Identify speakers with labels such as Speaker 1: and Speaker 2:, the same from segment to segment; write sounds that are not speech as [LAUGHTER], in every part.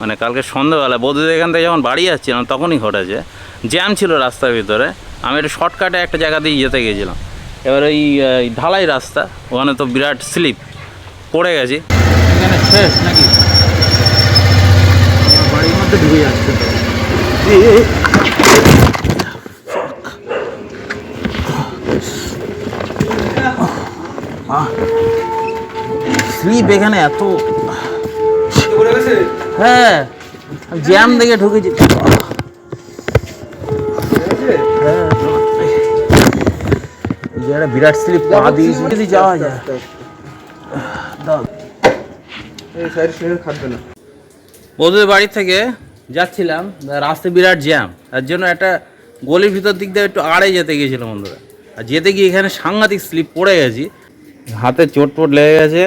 Speaker 1: মানে কালকে সন্ধ্যেবেলা, বৌদিদের এখান থেকে যখন বাড়ি যাচ্ছিলাম, তখনই ঘটেছে। জ্যাম ছিল রাস্তার ভিতরে। আমি একটু শর্টকাটে একটা জায়গা দিয়ে যেতে গেছিলাম। এবার ওই ঢালাই রাস্তা, ওখানে তো বিরাট স্লিপ। পড়ে গেছি। নাকি? স্লিপ এখানে এত হ্যাঁ জ্যাম দেখে ঢুকেছি। হ্যাঁ, বিরাট স্লিপ পা দিয়েছি। যদি যাওয়া যায়। ওদের বাড়ি থেকে যাচ্ছিলাম রাস্তায় বিরাট জ্যাম। তার জন্য একটা গলির ভিতর দিক দিয়ে একটু আড়ে যেতে গিয়েছিলাম বন্ধুরা। আর যেতে গিয়ে এখানে সাংঘাতিক স্লিপ পড়ে গেছি। হাতে চোট টোট লেগে গেছে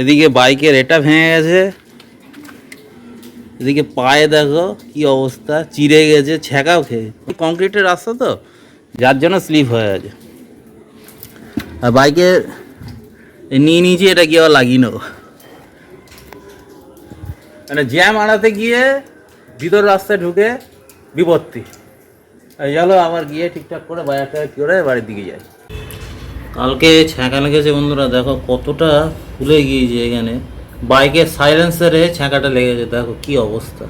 Speaker 1: এদিকে বাইকের এটা ভেঙে গেছে। এদিকে পায়ে দেখো কি অবস্থা, চিড়ে গেছে, ছ্যাঁকাও খেয়ে। কংক্রিটের রাস্তা তো, যার জন্য স্লিপ হয়ে গেছে। আর বাইকে নিয়ে নিয়েছি, এটা কি আবার লাগিয়ে নেব? মানে জ্যাম আনাতে গিয়ে ভিতর রাস্তায় ঢুকে বিপত্তি। চলো আবার গিয়ে ঠিকঠাক করে বাজারটা করে বাড়ির দিকে যাই। কালকে ছ্যাঁকা লেগেছে বন্ধুরা, দেখো কতটা ফুলে গিয়েছে এখানে। বাইকের সাইলেন্সারে ছ্যাঁকাটা লেগে লেগেছে দেখো কি অবস্থা।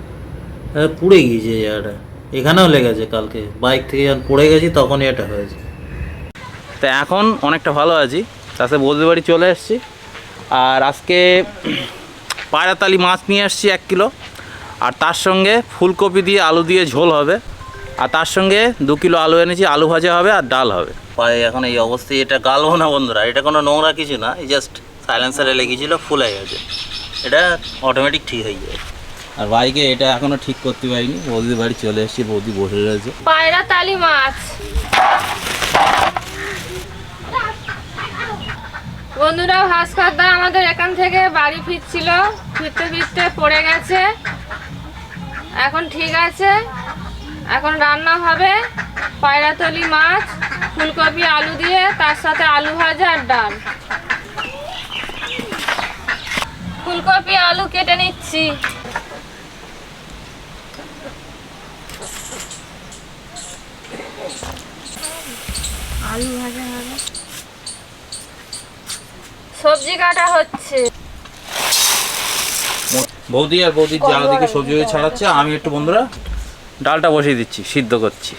Speaker 1: পুড়ে গিয়েছে জায়গাটা। এখানেও লেগেছে কালকে। বাইক থেকে যখন পড়ে গেছি তখনই এটা হয়েছে। তা এখন অনেকটা ভালো আছি। তাতে বৌদির বাড়ি চলে এসেছি। আর আজকে [CLEARS THROAT] পায়রাতালি মাছ নিয়ে এসেছি এক কিলো। আর তার সঙ্গে ফুলকপি দিয়ে আলু দিয়ে ঝোল হবে। আর তার সঙ্গে দু কিলো আলু এনেছি আলু ভাজা হবে আর ডাল হবে। পায়ে এখন এই অবস্থায় এটা গালবো না বন্ধুরা। এটা কোনো নোংরা কিছু না এই জাস্ট সাইলেন্সারে লেগেছিলো হয়ে গেছে। এটা অটোমেটিক ঠিক হয়ে যায়। আর বাইকে এটা এখনও ঠিক করতে পারিনি বৌদির বাড়ি চলে এসেছি বৌদি বসে রয়েছে।
Speaker 2: পায়রা তালি মাছ। বন্ধুরা ভাস্করদা আমাদের এখান থেকে বাড়ি ফিরছিল ফিরতে ফিরতে পড়ে গেছে। এখন ঠিক আছে এখন রান্না হবে পায়রাতলি মাছ ফুলকপি আলু দিয়ে তার সাথে আলু ভাজা আর ডাল ফুলকপি আলু কেটে নিচ্ছি। আলু ভাজা হবে। সবজি কাটা হচ্ছে।
Speaker 1: বৌদি আর বৌদির জালা দিকে সবজি ছাড়াচ্ছে আমি একটু বন্ধুরা ডালটা বসিয়ে দিচ্ছি সিদ্ধ করছি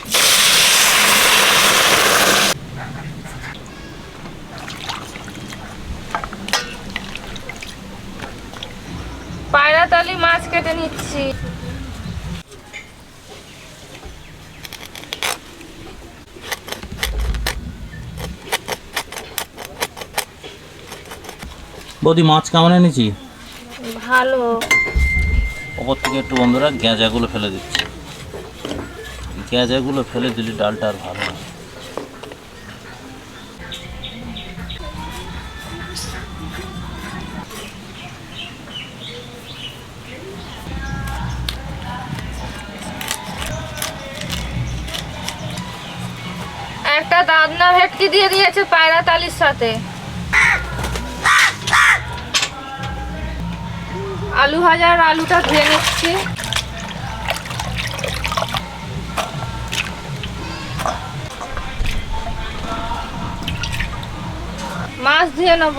Speaker 2: পায়রাতলি মাছ নিচ্ছি
Speaker 1: বৌদি মাছ কেমন এনেছি?
Speaker 2: ভালো।
Speaker 1: ওপর থেকে একটু বন্ধুরা গেঁজাগুলো ফেলে দিচ্ছি। গেঁজাগুলো ফেলে দিলে ডালটা আর ভালো
Speaker 2: ভেটকি দিয়ে দিয়েছে পায়রাতালির সাথে। আলু ভাজার আলুটা ধুয়ে নিচ্ছি। মাছ ধুয়ে নেব।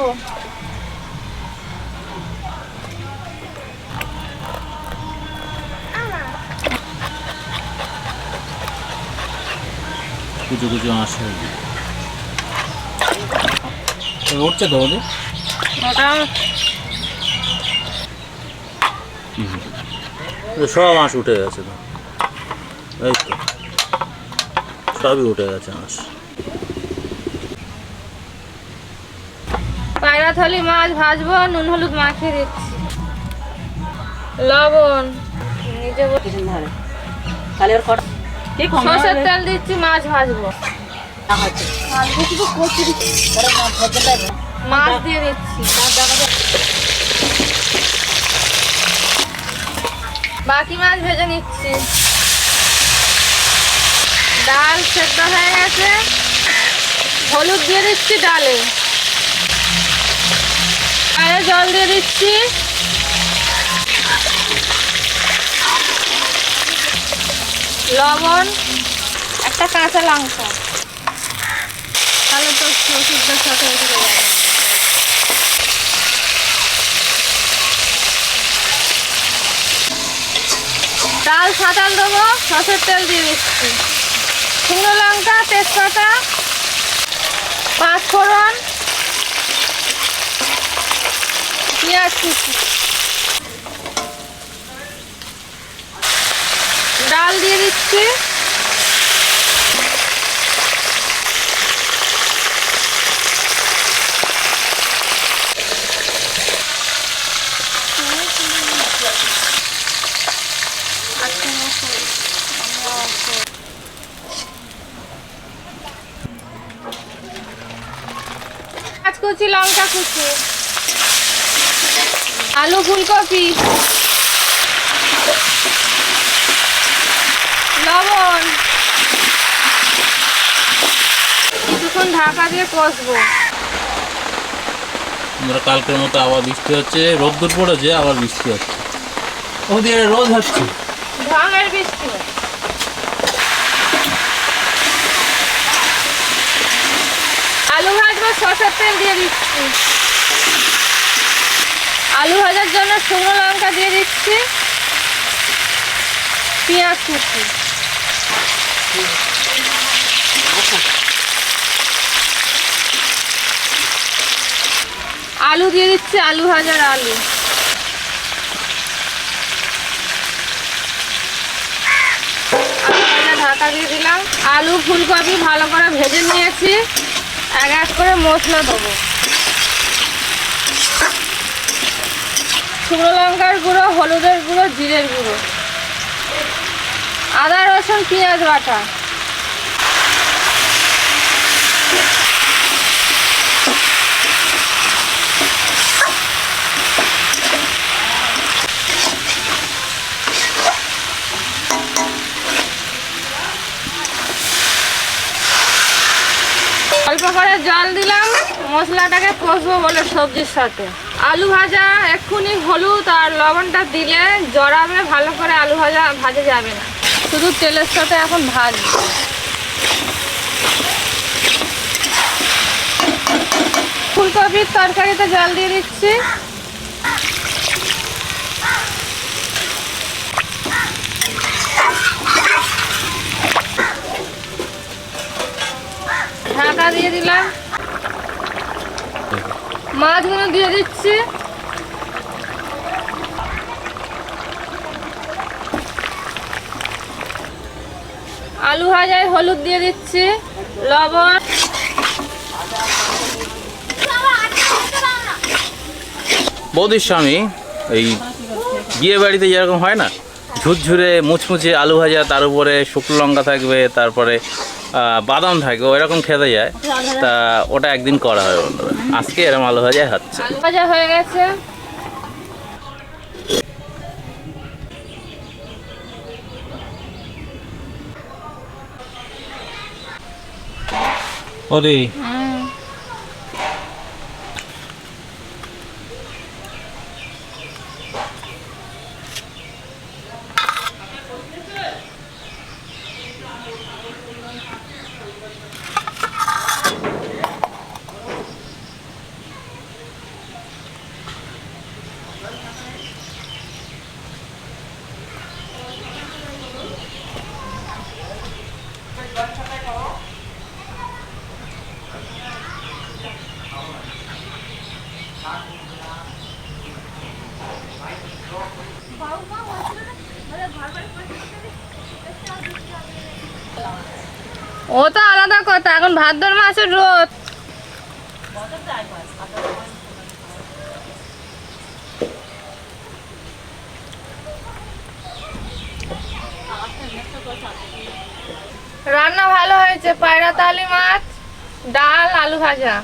Speaker 1: কুচো কুচো আসে উঠছে তো এই সব আঁশ উঠে গেছে তো। এই তো। সবই উঠে গেছে আঁশ।
Speaker 2: পায়রাথলি মাছ ভাজবো নুন হলুদ মাখিয়ে দিচ্ছি। লবণ। নিজে সর্ষের তেল দিচ্ছি মাছ ভাজবো। মাছ দিয়ে দিচ্ছি। বাকি মাছ ভেজে নিচ্ছি। ডাল সেদ্ধ হয়ে গেছে। হলুদ দিয়ে দিচ্ছি ডালে। আর জল দিয়ে দিচ্ছি। লবণ, একটা কাঁচা লঙ্কা। ডাল সাঁতাল দেবো সসের তেল দিয়ে দিচ্ছি। শুকনো লঙ্কা, তেজপাতা পাঁচ ফোড়ন পেঁয়াজ কুচি। ডাল দিয়ে দিচ্ছি পেঁয়াজ কুচি লঙ্কা কুচি। আলু ফুলকপি। লবণ। কিছুক্ষণ ঢাকা দিয়ে কষবো।
Speaker 1: আমরা কালকের মতো আবার বৃষ্টি হচ্ছে। রোদ্দুর পড়েছে আবার বৃষ্টি হচ্ছে। ওদিকে রোদ হচ্ছে।
Speaker 2: ঢঙের বৃষ্টি ভাজবো তেল দিয়ে দিচ্ছি। আলু ভাজার জন্য শুকনো লঙ্কা দিয়ে দিচ্ছি। পেঁয়াজ কুচি। আলু দিয়ে দিচ্ছি আলু ভাজার আলু। ঢাকা দিয়ে দিলাম। আলু ফুলকপি ভালো করে ভেজে নিয়েছি। এক এক করে মশলা দেবো। শুকনো লঙ্কার গুঁড়ো, হলুদের গুঁড়ো, জিরের গুঁড়ো। আদা, রসুন, পেঁয়াজ বাটা অল্প করে জল দিলাম, মশলাটাকে কষবো বলে সবজির সাথে। আলু ভাজা, এক্ষুনি হলুদ আর লবণটা দিলে জড়াবে, ভালো করে আলু ভাজা ভাজা যাবে না। শুধু তেলের সাথে এখন ভাজ ফুলকপির তরকারিতে জল দিয়ে দিচ্ছি। ঢাকা দিয়ে দিলাম। মাছগুলো দিয়ে দিচ্ছি। আলু ভাজায় হলুদ দিয়ে দিচ্ছি। লবণ।
Speaker 1: বৌদির স্বামী, এই বিয়ে বাড়িতে যেরকম হয় না, ঝুরঝুরে মুচমুচে আলু ভাজা, তার উপরে শুকনো লঙ্কা থাকবে, তারপরে বাদাম থাকে ওইরকম খেতে যায়। তা ওটা একদিন করা হয় বন্ধুরা। আজকে এরকম আলু ভাজাই হচ্ছে।
Speaker 2: ভাজা হয়ে গেছে।
Speaker 1: ওরে
Speaker 2: ও তো আলাদা কথা, এখন ভাদ্র মাসের রোদ। রান্না ভালো হয়েছে, পায়রা, তালি মাছ, ডাল, আলু ভাজা।